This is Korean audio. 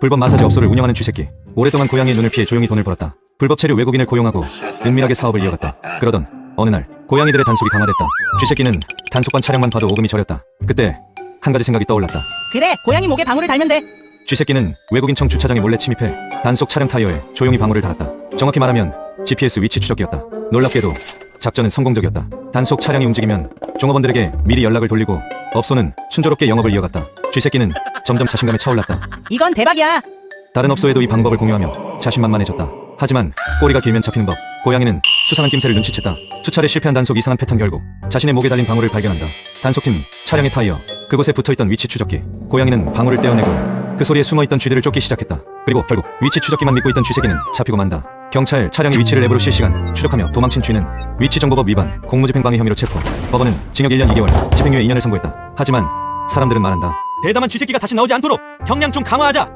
불법 마사지 업소를 운영하는 쥐새끼. 오랫동안 고양이의 눈을 피해 조용히 돈을 벌었다. 불법 체류 외국인을 고용하고 은밀하게 사업을 이어갔다. 그러던 어느 날 고양이들의 단속이 강화됐다. 쥐새끼는 단속반 차량만 봐도 오금이 저렸다. 그때 한 가지 생각이 떠올랐다. 그래 고양이 목에 방울을 달면 돼 쥐새끼는 외국인청 주차장에 몰래 침입해 단속 차량 타이어에 조용히 방울을 달았다. 정확히 말하면 GPS 위치 추적기였다. 놀랍게도 작전은 성공적이었다. 단속 차량이 움직이면 종업원들에게 미리 연락을 돌리고 업소는 순조롭게 영업을 이어갔다. 쥐새끼는 점점 자신감에 차올랐다. 이건 대박이야 다른 업소에도 이 방법을 공유하며 자신만만해졌다. 하지만 꼬리가 길면 잡히는 법. 고양이는 수상한 낌새를 눈치챘다. 수차례 실패한 단속 이상한 패턴 결국 자신의 목에 달린 방울을 발견한다. 단속팀 차량의 타이어 그곳에 붙어있던 위치 추적기. 고양이는 방울을 떼어내고 그 소리에 숨어있던 쥐들을 쫓기 시작했다. 그리고 결국 위치 추적기만 믿고 있던 쥐새끼는 잡히고 만다. 경찰 차량의 위치를 앱으로 실시간 추적하며 도망친 쥐는 위치정보법 위반, 공무집행방해 혐의로 체포. 법원은 징역 1년 2개월, 집행유예 2년을 선고했다. 하지만 사람들은 말한다. 대담한 쥐새끼가 다시 나오지 않도록 형량 좀 강화하자.